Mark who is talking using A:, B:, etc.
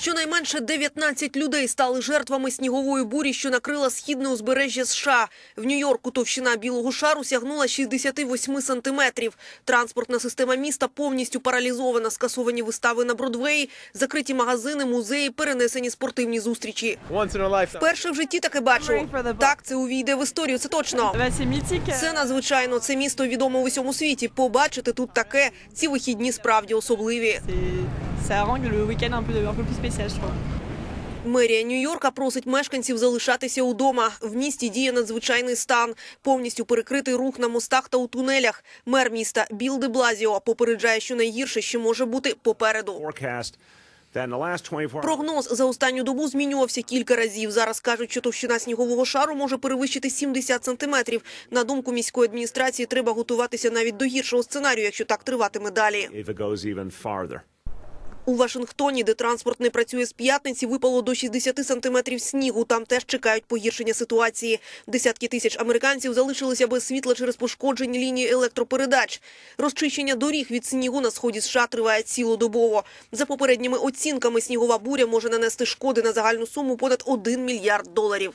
A: Щонайменше 19 людей стали жертвами снігової бурі, що накрила східне узбережжя США. В Нью-Йорку товщина білого шару сягнула 68 сантиметрів. Транспортна система міста повністю паралізована. Скасовані вистави на Бродвеї, закриті магазини, музеї, перенесені спортивні зустрічі.
B: Once in a lifetime.
A: Перше в житті таке бачу. Так, це увійде в історію, це точно. Це надзвичайно. Це місто відомо в усьому світі. Побачити тут таке. Ці вихідні справді особливі.
C: Ça rend le week-end un peu, un peu plus spécial, je trouve.
A: Мерія Нью-Йорка просить мешканців залишатися удома. В місті діє надзвичайний стан. Повністю перекритий рух на мостах та у тунелях. Мер міста Біл де Блазіо попереджає, що найгірше ще може бути попереду.
D: forecast that in the last 24 hours,
A: Прогноз за останню добу змінювався кілька разів. Зараз кажуть, що товщина снігового шару може перевищити 70 сантиметрів. На думку міської адміністрації, треба готуватися навіть до гіршого сценарію, якщо так триватиме далі. У Вашингтоні, де транспорт не працює з п'ятниці, випало до 60 сантиметрів снігу. Там теж чекають погіршення ситуації. Десятки тисяч американців залишилися без світла через пошкоджені лінії електропередач. Розчищення доріг від снігу на сході США триває цілодобово. За попередніми оцінками, снігова буря може нанести шкоди на загальну суму понад 1 мільярд доларів.